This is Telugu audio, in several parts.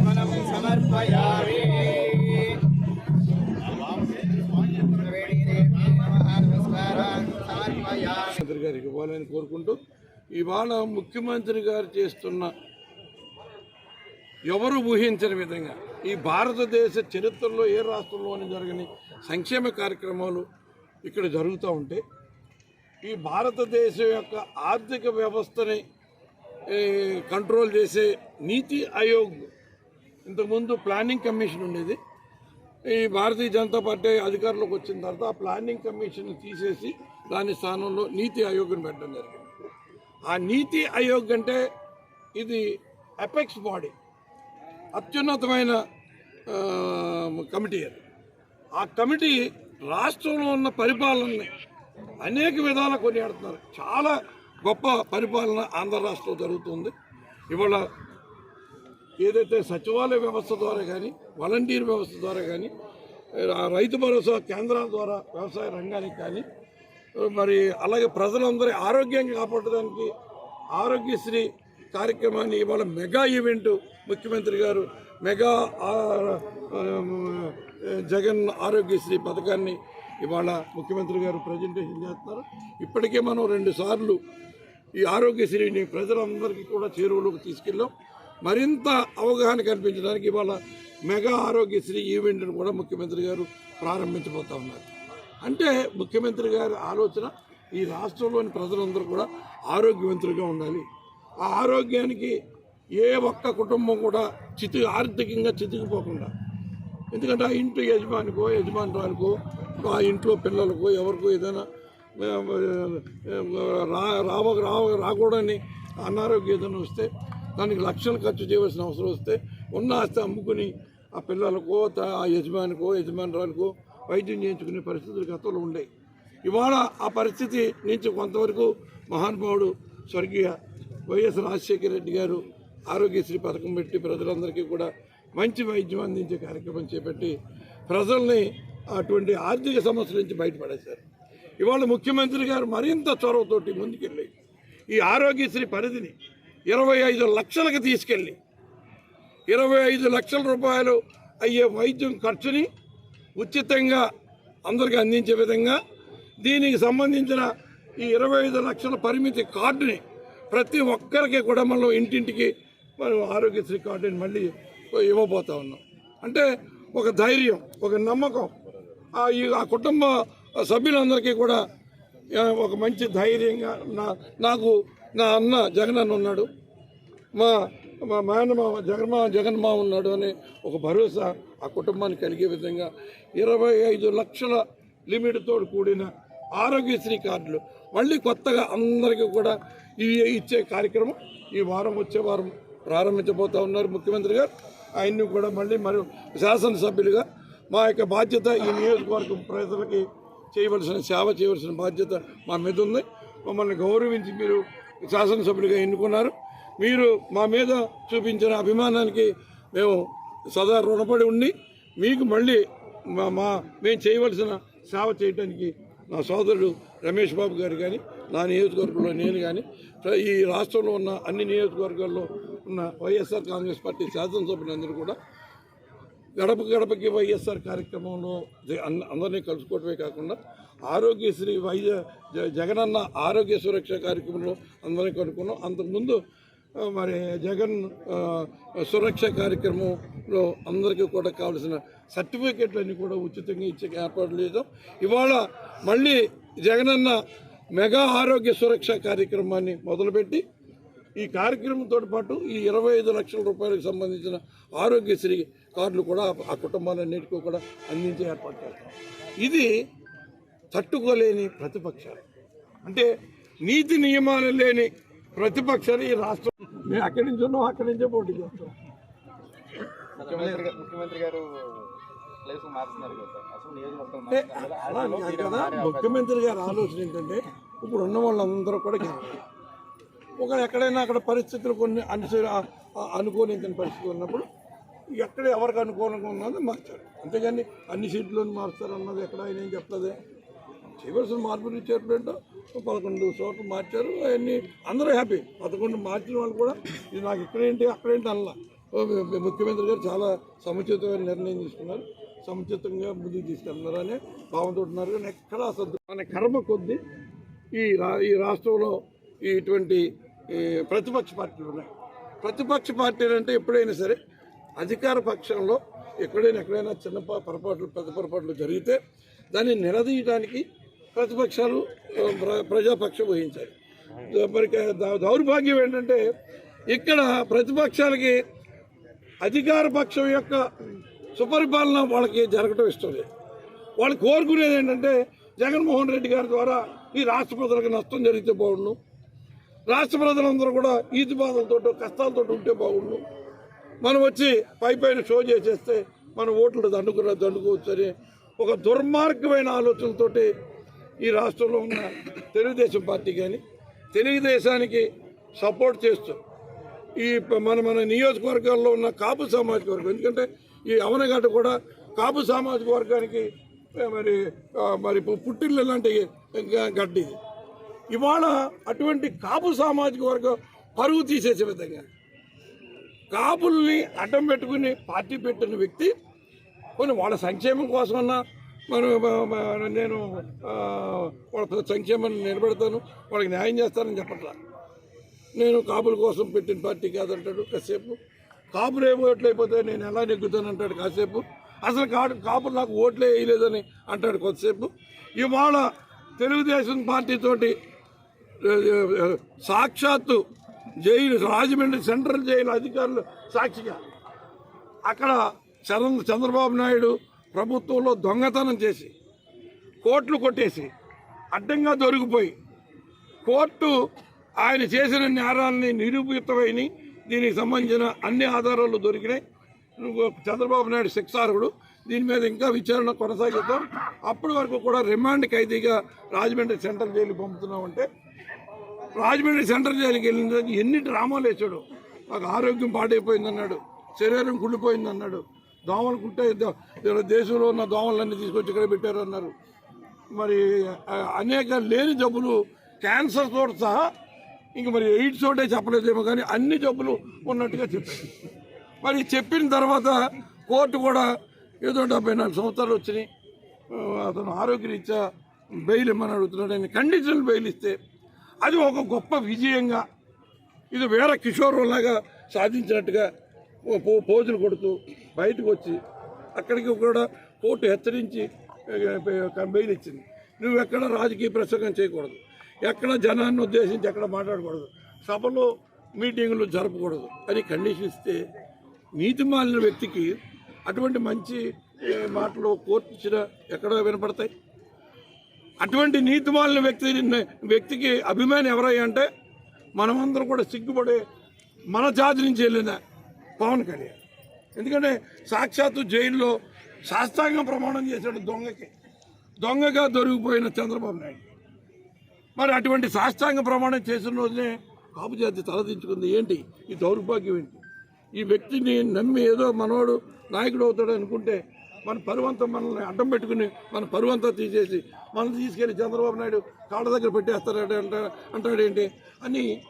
మనం సమర్పయామి సమర్పయామి ముఖ్యమంత్రి గారికి ఇవ్వాలని కోరుకుంటూ ఇవాళ ముఖ్యమంత్రి గారు చేస్తున్న ఎవరు ఊహించని విధంగా ఈ భారతదేశ చరిత్రలో ఏ రాష్ట్రంలోని జరగని సంక్షేమ కార్యక్రమాలు ఇక్కడ జరుగుతూ ఉంటే ఈ భారతదేశం యొక్క ఆర్థిక వ్యవస్థని కంట్రోల్ చేసే నీతి ఆయోగ్ ఇంతకుముందు ప్లానింగ్ కమిషన్ ఉండేది. ఈ భారతీయ జనతా పార్టీ అధికారంలోకి వచ్చిన తర్వాత ఆ ప్లానింగ్ కమిషన్ తీసేసి దాని స్థానంలో నీతి ఆయోగ్ని పెట్టడం జరిగింది. ఆ నీతి ఆయోగ్ అంటే ఇది అపెక్స్ బాడీ అత్యున్నతమైన కమిటీ అది. ఆ కమిటీ రాష్ట్రంలో ఉన్న పరిపాలనని అనేక విధాలా కొనియాడుతున్నారు. చాలా గొప్ప పరిపాలన ఆంధ్ర రాష్ట్రంలో జరుగుతుంది. ఇవాళ ఏదైతే సచివాలయ వ్యవస్థ ద్వారా కానీ వాలంటీర్ వ్యవస్థ ద్వారా కానీ రైతు భరోసా కేంద్రాల ద్వారా వ్యవసాయ రంగానికి కానీ మరి అలాగే ప్రజలందరి ఆరోగ్యంగా కాపాడడానికి ఆరోగ్యశ్రీ కార్యక్రమాన్ని ఇవాళ మెగా ఈవెంట్ ముఖ్యమంత్రి గారు మెగా జగన్ ఆరోగ్యశ్రీ పథకాన్ని ఇవాళ ముఖ్యమంత్రి గారు ప్రజెంటేషన్ చేస్తారు ఇప్పటికే మనం రెండు సార్లు ఈ ఆరోగ్యశ్రీని ప్రజలందరికీ కూడా చేరువలోకి తీసుకెళ్ళాం. మరింత అవగాహన కల్పించడానికి ఇవాళ మెగా ఆరోగ్యశ్రీ ఈవెంట్ను కూడా ముఖ్యమంత్రి గారు ప్రారంభించబోతా ఉన్నారు. అంటే ముఖ్యమంత్రి గారి ఆలోచన ఈ రాష్ట్రంలోని ప్రజలందరూ కూడా ఆరోగ్యవంతులుగా ఉండాలి. ఆ ఆరోగ్యానికి ఏ ఒక్క కుటుంబం కూడా చితి ఆర్థికంగా చితికిపోకుండా. ఎందుకంటే ఆ ఇంటి యజమానికో యజమానురాలకో ఆ ఇంట్లో పిల్లలకో ఎవరికో ఏదైనా రా రావ రాకూడని అనారోగ్యం ఏదైనా వస్తే దానికి లక్షలు ఖర్చు చేయవలసిన అవసరం వస్తే ఉన్న ఆస్తి అమ్ముకుని ఆ పిల్లలకో త- ఆ యజమానికో యజమానురాలకో వైద్యం చేయించుకునే పరిస్థితులు గతంలో ఉండే. ఇవాళ ఆ పరిస్థితి నుంచి కొంతవరకు మహానుభావుడు స్వర్గీయ వైఎస్ రాజశేఖర రెడ్డి గారు ఆరోగ్యశ్రీ పథకం పెట్టి ప్రజలందరికీ కూడా మంచి వైద్యం అందించే కార్యక్రమం చేపట్టి ప్రజల్ని అటువంటి ఆర్థిక సమస్యల నుంచి బయటపడేశారు. ఇవాళ ముఖ్యమంత్రి గారు మరింత చొరవతోటి ముందుకెళ్ళి ఈ ఆరోగ్యశ్రీ పరిధిని ఇరవై ఐదు లక్షలకు తీసుకెళ్ళి ఇరవై ఐదు లక్షల రూపాయలు అయ్యే వైద్యం ఖర్చుని ఉచితంగా అందరికీ అందించే విధంగా దీనికి సంబంధించిన ఈ ఇరవై ఐదు లక్షల పరిమితి కార్డుని ప్రతి ఒక్కరికి కూడా మనం ఇంటింటికి మనం ఆరోగ్యశ్రీ కార్డుని మళ్ళీ ఇవ్వబోతా ఉన్నాం. అంటే ఒక ధైర్యం ఒక నమ్మకం. ఆ ఈ ఆ కుటుంబ సభ్యులందరికీ కూడా ఒక మంచి ధైర్యంగా నా నాకు నా అన్న జగన్ అన్న ఉన్నాడు. మా మా మేనమామ జగన్మా జగన్మా ఉన్నాడు అనే ఒక భరోసా ఆ కుటుంబానికి కలిగే విధంగా ఇరవై ఐదు లక్షల లిమిట్తో కూడిన ఆరోగ్యశ్రీ కార్డులు. మళ్ళీ కొత్తగా అందరికీ కూడా ఇవి ఇచ్చే కార్యక్రమం ఈ వారం వచ్చే వారం ప్రారంభించబోతా ఉన్నారు ముఖ్యమంత్రి గారు. ఆయన్ని కూడా మళ్ళీ మరి శాసనసభ్యులుగా మా యొక్క బాధ్యత ఈ నియోజకవర్గం ప్రజలకి చేయవలసిన సేవ చేయవలసిన బాధ్యత మా మీద ఉంది. మమ్మల్ని గౌరవించి మీరు శాసనసభ్యులుగా ఎన్నుకున్నారు. మీరు మా మీద చూపించిన అభిమానానికి మేము సదా రుణపడి ఉండి మీకు మళ్ళీ మా మా మేము చేయవలసిన సేవ చేయడానికి నా సోదరుడు రమేష్ బాబు గారు కానీ నా నియోజకవర్గంలో నేను కానీ ఈ రాష్ట్రంలో ఉన్న అన్ని నియోజకవర్గాల్లో ఉన్న వైఎస్ఆర్ కాంగ్రెస్ పార్టీ శాసనసభ్యులందరూ కూడా గడప గడపకి వైఎస్ఆర్ కార్యక్రమంలో అందరినీ కలుసుకోవటమే కాకుండా ఆరోగ్యశ్రీ వైద్య జ- జగనన్న ఆరోగ్య సురక్ష కార్యక్రమంలో అందరినీ కనుక్కున్నాం. అంతకుముందు మరి జగన్ సురక్ష కార్యక్రమంలో అందరికీ కూడా కావాల్సిన సర్టిఫికేట్లన్నీ కూడా ఉచితంగా ఇచ్చే ఏర్పాటు లేదు. ఇవాళ మళ్ళీ జగనన్న మెగా ఆరోగ్య సురక్ష కార్యక్రమాన్ని మొదలుపెట్టి ఈ కార్యక్రమంతో పాటు ఈ ఇరవై ఐదు లక్షల రూపాయలకు సంబంధించిన ఆరోగ్యశ్రీ కార్డులు కూడా ఆ కుటుంబాలన్నిటికీ కూడా అందించే ఏర్పాటు చేస్తాం. ఇది తట్టుకోలేని ప్రతిపక్షాలు. అంటే నీతి నియమాలు లేని ప్రతిపక్షాలు ఈ రాష్ట్రం. మేము అక్కడి నుంచి ఉన్నాం అక్కడి నుంచే పోటీ చేస్తాం ముఖ్యమంత్రి గారు- కదా ముఖ్యమంత్రి గారి ఆలోచన ఏంటంటే ఇప్పుడు ఉన్న వాళ్ళందరూ కూడా ఒక ఎక్కడైనా అక్కడ పరిస్థితులు కొన్ని అనుస అనుకోని పరిస్థితి ఉన్నప్పుడు ఎక్కడ ఎవరికి అనుకూలంగా ఉన్నది మార్చారు అంతేగాని అన్ని సీట్లను మారుస్తారు అన్నది ఎక్కడ ఆయన ఏం చెప్తుంది చేయవలసిన మార్పులు ఇచ్చేటంటే పదకొండు చోట్ల మార్చారు. అవన్నీ అందరూ హ్యాపీ. పదకొండు మార్చిన వాళ్ళు కూడా ఇది నాకు ఇక్కడేంటి అక్కడేంటి అనలా ఓ, ముఖ్యమంత్రి గారు చాలా సముచితమైన నిర్ణయం తీసుకున్నారు. సముచితంగా ముందుకు తీసుకెళ్తున్నారు అనే భావంతో ఉన్నారు. కానీ ఎక్కడ అసలు మన కర్మ కొద్దీ ఈ రా ఈ రాష్ట్రంలో ఈ ఇటువంటి ఈ ప్రతిపక్ష పార్టీలు ఉన్నాయి. ప్రతిపక్ష పార్టీలు అంటే ఎప్పుడైనా సరే అధికార పక్షంలో ఎక్కడైనా ఎక్కడైనా చిన్న పొరపాట్లు పెద్ద పొరపాట్లు జరిగితే దాన్ని నిలదీయడానికి ప్రతిపక్షాలు ప్ర- ప్రజాపక్షం వహించాయి మరి దౌర్భాగ్యం ఏంటంటే ఇక్కడ ప్రతిపక్షాలకి అధికార పక్షం యొక్క సుపరిపాలన వాళ్ళకి జరగటం ఇష్టం లేదు. వాళ్ళు కోరుకునేది ఏంటంటే జగన్మోహన్ రెడ్డి గారి ద్వారా ఈ రాష్ట్ర ప్రజలకు నష్టం జరిగితే బాగుండు. రాష్ట్ర ప్రజలందరూ కూడా ఈతి బాధలతో కష్టాలతో ఉంటే బాగుండు. మనం వచ్చి పై పైన షో చేసేస్తే మన ఓట్లు దండుకున్న దండుకోవచ్చు ఒక దుర్మార్గమైన ఆలోచనతోటి ఈ రాష్ట్రంలో ఉన్న తెలుగుదేశం పార్టీ కానీ తెలుగుదేశానికి సపోర్ట్ చేస్తూ ఈ ప- మన మన నియోజకవర్గాల్లో ఉన్న కాపు సామాజిక వర్గం ఎందుకంటే ఈ అవనగడ్డ కూడా కాపు సామాజిక వర్గానికి మరి మరి పుట్టిల్లు లాంటి గడ్డి ఇవాళ అటువంటి కాపు సామాజిక వర్గం పరుగు తీసేసే విధంగా కాపుల్ని అడ్డం పెట్టుకుని పార్టీ పెట్టిన వ్యక్తి కొన్ని వాళ్ళ సంక్షేమం కోసమన్నా మనం నేను వాళ్ళ సంక్షేమాన్ని నిలబెడతాను వాళ్ళకి న్యాయం చేస్తానని చెప్పట్లా. నేను కాపుల కోసం పెట్టిన పార్టీ కాదంటాడు కాసేపు. కాపులు ఏమి ఓట్లు అయిపోతే నేను ఎలా నెగ్గుతాను అంటాడు కాసేపు. అసలు కాడు కాపులు నాకు ఓట్లే వేయలేదని అంటాడు కొద్దిసేపు. ఇవాళ తెలుగుదేశం పార్టీతోటి సాక్షాత్తు జైలు రాజమండ్రి సెంట్రల్ జైలు అధికారులు సాక్షిగా. అక్కడ చంద్ర చంద్రబాబు నాయుడు ప్రభుత్వంలో దొంగతనం చేసి కోట్లు కొట్టేసి అడ్డంగా దొరికిపోయి కోర్టు ఆయన చేసిన నేరాలని నిరూపితమైన దీనికి సంబంధించిన అన్ని ఆధారాలు దొరికినాయి. చంద్రబాబు నాయుడు శిక్షార్హుడు. దీని మీద ఇంకా విచారణ కొనసాగిద్దాం. అప్పటి వరకు కూడా రిమాండ్ ఖైదీగా రాజమండ్రి సెంట్రల్ జైలు పంపుతున్నామంటే రాజమండ్రి సెంట్రల్ జైలుకి వెళ్ళిన ఎన్ని డ్రామాలు వేసాడు నాకు ఆరోగ్యం పాడైపోయింది అన్నాడు శరీరం కుళ్ళిపోయింది అన్నాడు దోమలు కుట్టే దేశంలో ఉన్న దోమలన్నీ తీసుకొచ్చి ఇక్కడ పెట్టారు అన్నారు మరి అనేక లేని జబ్బులు క్యాన్సర్ తోటి సహా ఇంక మరి ఎయిడ్స్ తోటే చెప్పలేదేమో కానీ అన్ని జబ్బులు ఉన్నట్టుగా చెప్పారు. మరి చెప్పిన తర్వాత కోర్టు కూడా ఏదో డెబ్బై నాలుగు సంవత్సరాలు వచ్చినాయి. అతను ఆరోగ్యరీత్యా బెయిల్ ఇమ్మని అడుగుతున్నాడు. ఆయన కండిషనల్ బెయిల్ ఇస్తే అది ఒక గొప్ప విజయంగా ఇది వేరే కిషోరులాగా సాధించినట్టుగా పోజులు కొడుతూ బయటకు వచ్చి అక్కడికి కూడా కోర్టు హెచ్చరించి బెయిల్ ఇచ్చింది. నువ్వు ఎక్కడ రాజకీయ ప్రసంగం చేయకూడదు. ఎక్కడ జనాన్ని ఉద్దేశించి ఎక్కడ మాట్లాడకూడదు. సభలో మీటింగులు జరపకూడదు అని కండిషన్ ఇస్తే నీతి మాలిన వ్యక్తికి అటువంటి మంచి మాటలు కోర్టు ఇచ్చిన ఎక్కడ వినపడతాయి. అటువంటి నీతిమాలిన వ్యక్తి వ్యక్తికి అభిమాని ఎవరై అంటే మనమందరం కూడా సిగ్గుపడే మన జాతి నుంచి వెళ్ళిన పవన్ కళ్యాణ్. ఎందుకంటే సాక్షాత్తు జైల్లో శాస్త్రాంగం ప్రమాణం చేశాడు దొంగకి. దొంగగా దొరికిపోయిన చంద్రబాబు నాయుడు. మరి అటువంటి శాస్త్రాంగ ప్రమాణం చేసిన రోజునే కాపు జాతి తలదించుకుంది. ఏంటి? ఈ దౌర్భాగ్యం ఏంటి? ఈ వ్యక్తిని నమ్మి ఏదో మనవాడు నాయకుడు అవుతాడు అనుకుంటే మన పరువంతా మనల్ని అడ్డం పెట్టుకుని మన పరువంతా తీసేసి మనం తీసుకెళ్ళి చంద్రబాబు నాయుడు కాళ్ళ దగ్గర పెట్టేస్తాడు అంట అంటాడేంటి అని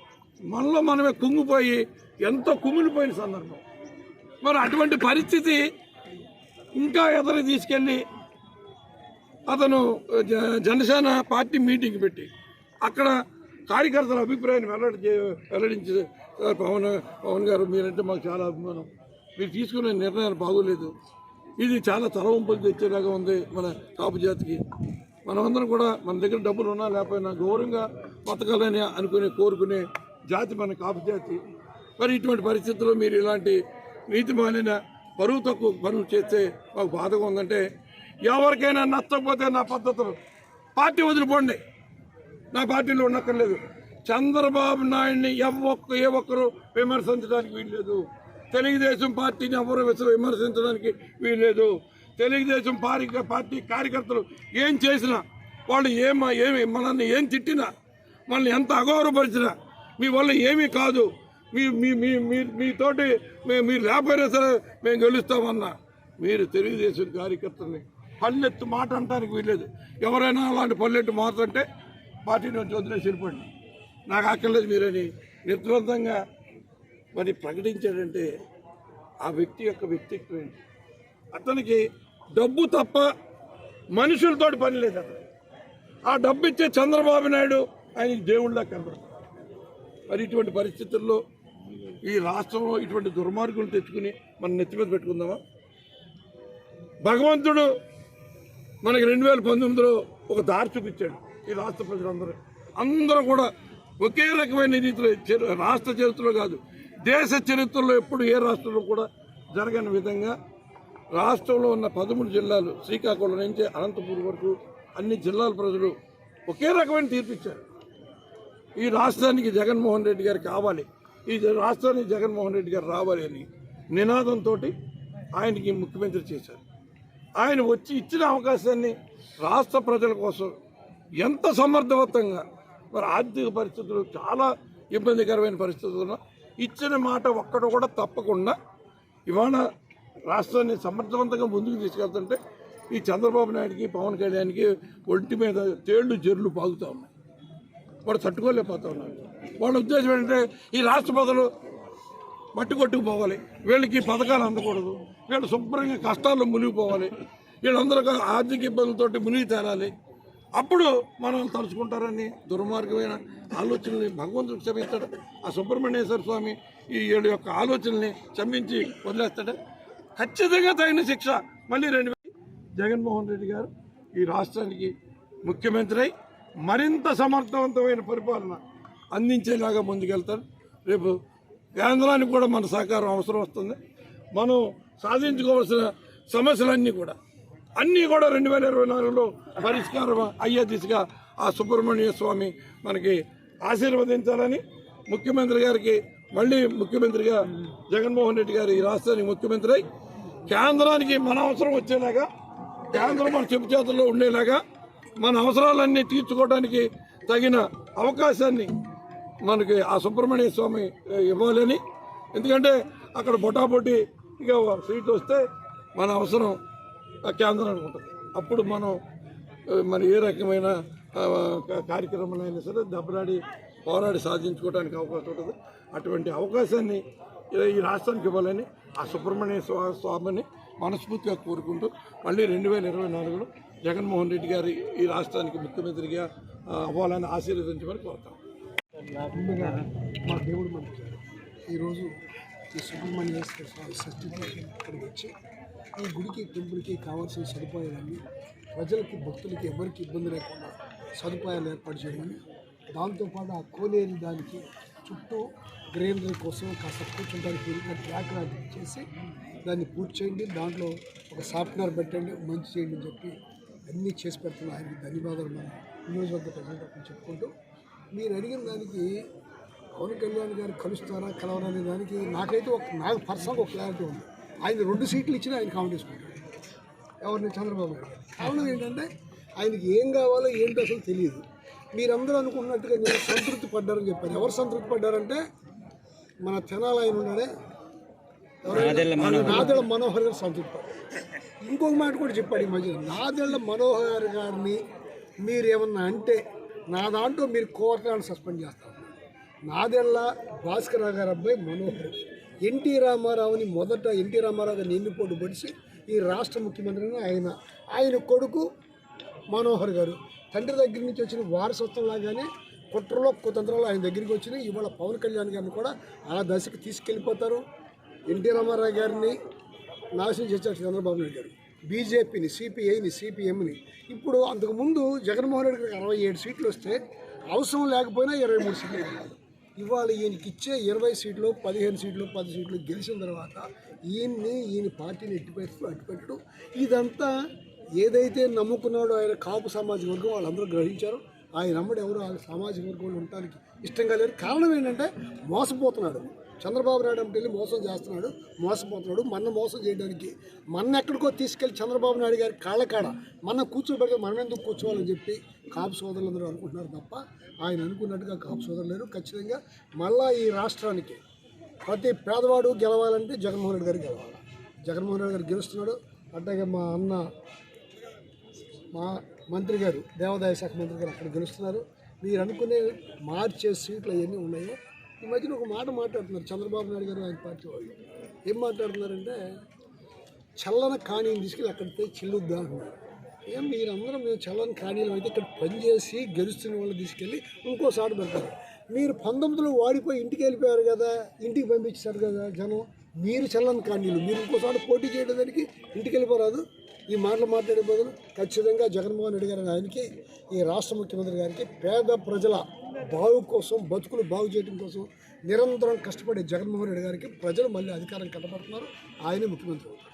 మనలో మనమే కుంగిపోయి ఎంతో కుమిలిపోయిన సందర్భం. మరి అటువంటి పరిస్థితి ఇంకా ఎదురు తీసుకెళ్ళి అతను జ- జనసేన పార్టీ మీటింగ్ పెట్టి అక్కడ కార్యకర్తల అభిప్రాయాన్ని వెల్లడి వెల్లడించి "సార్, పవన్ పవన్ గారు మీరంటే మాకు చాలా అభిమానం. మీరు తీసుకునే నిర్ణయాలు బాగోలేదు. ఇది చాలా తలవంపులు తెచ్చేలాగా ఉంది మన కాపు జాతికి. మనమందరం కూడా మన దగ్గర డబ్బులు ఉన్నా లేకపోయినా గౌరవంగా బతకాలని అనుకునే కోరుకునే జాతి మన కాపు జాతి. మరి ఇటువంటి పరిస్థితుల్లో మీరు ఇలాంటి నీతి మాలిన పరువు తక్కువ పనులు చేస్తే మాకు బాధగా ఉందంటే ఎవరికైనా నచ్చకపోతే నా పద్ధతులు. పార్టీ వదిలిపోండి. నా పార్టీలో ఉండక్కర్లేదు. చంద్రబాబు నాయుడిని ఎవ్వొక్క ఏ ఒక్కరు విమర్శించడానికి వీల్లేదు. తెలుగుదేశం పార్టీని ఎవరు విమర్శించడానికి వీల్లేదు. తెలుగుదేశం పారి పార్టీ కార్యకర్తలు ఏం చేసినా వాళ్ళు ఏమా ఏమి మనల్ని ఏం తిట్టినా మనల్ని ఎంత అగౌరవపరిచినా మీ వల్ల ఏమీ కాదు. మీ మీ మీ మీ- మీతోటి మీరు లేకపోయినా సరే మేము గెలుస్తామన్నా. మీరు తెలుగుదేశం కార్యకర్తల్ని పల్లెత్తు మాట అంటానికి వీల్లేదు. ఎవరైనా అలాంటి పల్లెట్టు మాట్లాడితే పార్టీ నుంచి వదిలేసి వెళ్ళిపోండి. నాకు అక్కర్లేదు మీరని. నిర్ద్వందంగా మరి ప్రకటించాడంటే ఆ వ్యక్తి యొక్క వ్యక్తిత్వం ఏంటి? అతనికి డబ్బు తప్ప మనుషులతోటి పని లేదు అతను. ఆ డబ్బు ఇచ్చే చంద్రబాబు నాయుడు ఆయనకి దేవుళ్ళ కనబడతాడు మరి ఇటువంటి పరిస్థితుల్లో ఈ రాష్ట్రంలో ఇటువంటి దుర్మార్గులు తెచ్చుకుని మనం నెత్తి మీద పెట్టుకుందామా? భగవంతుడు మనకి రెండు వేల పంతొమ్మిదిలో ఒక దారి చూపించాడు ఈ రాష్ట్ర ప్రజలందరూ అందరూ కూడా ఒకే రకమైన రీతిలో రాష్ట్ర చరిత్రలో కాదు దేశ చరిత్రలో ఎప్పుడు ఏ రాష్ట్రంలో కూడా జరగని విధంగా రాష్ట్రంలో ఉన్న పదమూడు జిల్లాలు శ్రీకాకుళం నుంచి అనంతపురం వరకు అన్ని జిల్లాల ప్రజలు ఒకే రకమైన తీర్పు ఇచ్చారు. ఈ రాష్ట్రానికి జగన్మోహన్ రెడ్డి గారు కావాలి. ఈ రాష్ట్రానికి జగన్మోహన్ రెడ్డి గారు రావాలి అని నినాదంతో ఆయనకి ముఖ్యమంత్రి చేశారు. ఆయన వచ్చి ఇచ్చిన అవకాశాన్ని రాష్ట్ర ప్రజల కోసం ఎంత సమర్థవంతంగా మరి ఆర్థిక పరిస్థితులు చాలా ఇబ్బందికరమైన పరిస్థితుల్లో ఇచ్చిన మాట ఒక్కడు కూడా తప్పకుండా ఇవాళ రాష్ట్రాన్ని సమర్థవంతంగా ముందుకు తీసుకెళ్తుంటే ఈ చంద్రబాబు నాయుడికి పవన్ కళ్యాణ్కి ఒంటి మీద తేళ్ళు జర్లు పాగుతూ ఉన్నాయి. వాడు తట్టుకోలేకపోతా ఉన్నారు వాళ్ళ ఉద్దేశం ఏంటంటే ఈ రాష్ట్ర ప్రజలు మట్టి కొట్టుకుపోవాలి. వీళ్ళకి పథకాలు అందకూడదు. వీళ్ళు శుభ్రంగా కష్టాల్లో మునిగిపోవాలి. వీళ్ళందరూ ఆర్థిక ఇబ్బందులతోటి మునిగి తేరాలి. అప్పుడు మనం తలుచుకుంటారని దుర్మార్గమైన ఆలోచనల్ని భగవంతుడు క్షమిస్తాడు. ఆ సుబ్రహ్మణ్యేశ్వర స్వామి ఈ ఏడు యొక్క ఆలోచనల్ని క్షమించి వదిలేస్తాడు. ఖచ్చితంగా తగిన శిక్ష మళ్ళీ రెండు జగన్మోహన్ రెడ్డి గారు ఈ రాష్ట్రానికి ముఖ్యమంత్రి అయి మరింత సమర్థవంతమైన పరిపాలన అందించేలాగా ముందుకెళ్తారు రేపు కేంద్రానికి కూడా మన సహకారం అవసరం వస్తుంది. మనం సాధించుకోవాల్సిన సమస్యలన్నీ కూడా అన్నీ కూడా రెండు వేల ఇరవై నాలుగులో పరిష్కారం అయ్యే దిశగా ఆ సుబ్రహ్మణ్య స్వామి మనకి ఆశీర్వదించాలని ముఖ్యమంత్రి గారికి మళ్ళీ ముఖ్యమంత్రిగా జగన్మోహన్ రెడ్డి గారు ఈ రాష్ట్రానికి ముఖ్యమంత్రి అయి కేంద్రానికి మన అవసరం వచ్చేలాగా కేంద్రం మన చెప్పు చేతుల్లో ఉండేలాగా మన అవసరాలన్నీ తీర్చుకోవడానికి తగిన అవకాశాన్ని మనకి ఆ సుబ్రహ్మణ్య స్వామి ఇవ్వాలని. ఎందుకంటే అక్కడ బొటాబొటి ఇక సీట్ వస్తే మన అవసరం ఆ కేంద్రానికి ఉంటుంది. అప్పుడు మనం మరి ఏ రకమైన కార్యక్రమం అయినా సరే దెబ్బలాడి పోరాడి సాధించుకోవడానికి అవకాశం ఉంటుంది. అటువంటి అవకాశాన్ని ఈ- ఈ రాష్ట్రానికి ఇవ్వాలని ఆ సుబ్రహ్మణ్య స్వామిని మనస్ఫూర్తిగా కోరుకుంటూ మళ్ళీ రెండు వేల ఇరవై నాలుగులో జగన్మోహన్ రెడ్డి గారి ఈ రాష్ట్రానికి ముఖ్యమంత్రిగా అవ్వాలని ఆశీర్వదించమని కోరుతాం. ముందుగా మా దేవుడు మనకి ఈరోజు ఈ సుబ్రహ్మణ్యేశ్వర స్వామి సర్టిఫికేషన్ ఇక్కడికి వచ్చి ఈ గుడికి టెంపుల్కి కావాల్సిన సదుపాయాలన్నీ ప్రజలకి భక్తులకి ఎవరికి ఇబ్బంది లేకుండా సదుపాయాలు ఏర్పాటు చేయమని దాంతోపాటు ఆ కోనేరు దానికి చుట్టూ గ్రీనరీ కోసం కాస్త కూర్చుంటానికి వెళ్ళిన ట్రాక్ లాంటివి చేసి దాన్ని పూర్తి చేయండి. దాంట్లో ఒక సాఫ్ట్వేర్ పెట్టండి మంచి చేయండి అని చెప్పి అన్నీ చేసి పెడుతున్న ఆయనకి ధన్యవాదాలు మన నియోజకవర్గ ప్రజలకు చెప్పుకుంటూ మీరు అడిగిన దానికి పవన్ కళ్యాణ్ గారు కలుస్తారా కలవరా అనే దానికి నాకైతే ఒక నాకు పర్సనల్గా ఒక క్లారిటీ ఉంది. ఆయన రెండు సీట్లు ఇచ్చినా ఆయన కామెంట్ చేసుకుంటాడు ఎవరిని? చంద్రబాబు గారు. కారణం ఏంటంటే ఆయనకి ఏం కావాలో ఏంటో అసలు తెలియదు. మీరందరూ అనుకున్నట్టుగా నేను సంతృప్తి పడ్డారని చెప్పారు ఎవరు సంతృప్తి పడ్డారంటే మన తెనాలి ఆయన ఉన్నాడే. నాదెళ్ళ మనోహర్. గారు సంతృప్తి పడ్డారు. ఇంకొక మాట కూడా చెప్పాడు ఈ మధ్య నాదెళ్ళ మనోహర్ గారిని మీరు ఏమన్నా అంటే నా దాంట్లో మీరు కోర్టాన్ని సస్పెండ్ చేస్తారు. నాదెళ్ళ భాస్కర్ గారు అబ్బాయి మనోహర్. ఎన్టీ రామారావుని మొదట ఎన్టీ రామారావు గారిని ఎన్నిపోటు పడిచి ఈ రాష్ట్ర ముఖ్యమంత్రిని ఆయన ఆయన కొడుకు మనోహర్ గారు. తండ్రి దగ్గర నుంచి వచ్చిన వారసత్వం లాగానే కుట్రలో కుతంత్రాలు ఆయన దగ్గరికి వచ్చినాయి. ఇవాళ పవన్ కళ్యాణ్ గారిని కూడా ఆ దశకు తీసుకెళ్ళిపోతారు. ఎన్టీ రామారావు గారిని నాశనం చేశారు చంద్రబాబు నాయుడు గారు. బీజేపీని సిపిఐని సిపిఎంని. ఇప్పుడు అంతకుముందు జగన్మోహన్ రెడ్డి గారికి అరవై ఏడు సీట్లు వస్తే అవసరం లేకపోయినా ఇరవై మూడు సీట్లు. ఇవాళ ఈయనకి ఇచ్చే ఇరవై సీట్లు పదిహేను సీట్లు పది సీట్లు గెలిచిన తర్వాత ఈయన్ని ఈయన పార్టీని ఎట్టిపెట్టు అట్టుపెట్టడం ఇదంతా ఏదైతే నమ్ముకున్నాడో ఆయన కాపు సామాజిక వర్గం వాళ్ళందరూ గ్రహించారు. ఆయన అమ్మడు ఎవరు? ఆ సామాజిక వర్గంలో ఉండటానికి ఇష్టంగా లేరు. కారణం ఏంటంటే మోసపోతున్నాడు. చంద్రబాబు నాయుడు అంటే వెళ్ళి మోసం చేస్తున్నాడు మోసపోతున్నాడు మన మోసం చేయడానికి. మన ఎక్కడికో తీసుకెళ్ళి చంద్రబాబు నాయుడు గారి కాళ్ళ కాడ మన కూర్చోబెడితే మనం ఎందుకు కూర్చోవాలని చెప్పి కాపు సోదరులందరూ అనుకుంటున్నారు తప్ప ఆయన అనుకున్నట్టుగా కాపు సోదరులు లేరు. ఖచ్చితంగా మళ్ళా ఈ రాష్ట్రానికి ప్రతి పేదవాడు గెలవాలంటే జగన్మోహన్ రెడ్డి గారు గెలవాలి. జగన్మోహన్ రెడ్డి గారు గెలుస్తున్నాడు. అట్లాగే మా అన్న మా మంత్రి గారు దేవాదాయ శాఖ మంత్రి గారు అక్కడ గెలుస్తున్నారు. మీరు అనుకునే మార్చే సీట్లు అవన్నీ ఉన్నాయో ఈ మధ్యన ఒక మాట మాట్లాడుతున్నారు చంద్రబాబు నాయుడు గారు ఆయన పార్టీ వాళ్ళు. ఏం మాట్లాడుతున్నారంటే చల్లని కాణీని తీసుకెళ్ళి అక్కడితే చిల్లుద్దా అంటున్నారు. ఏం మీరందరం మేము చల్లని కాణీలు అయితే ఇక్కడ పనిచేసి గెలుస్తున్న వాళ్ళు తీసుకెళ్ళి ఇంకోసారి పెడతారు. మీరు పంతొమ్మిదిలో వాడిపోయి ఇంటికి వెళ్ళిపోయారు కదా ఇంటికి పంపించారు కదా జనం మీరు చల్లని కాణీలు మీరు ఇంకోసారి పోటీ చేయడానికి ఇంటికి వెళ్ళిపోరాదు. ఈ మాటలు మాట్లాడే బదులు ఖచ్చితంగా జగన్మోహన్ రెడ్డి గారి ఆయనకి ఈ రాష్ట్ర ముఖ్యమంత్రి గారికి పేద ప్రజల బాగు కోసం బతుకులు బాగు చేయడం కోసం నిరంతరం కష్టపడే జగన్మోహన్ రెడ్డి గారికి ప్రజలు మళ్ళీ అధికారం కట్టబడుతున్నారు ఆయనే ముఖ్యమంత్రి అవుతారు.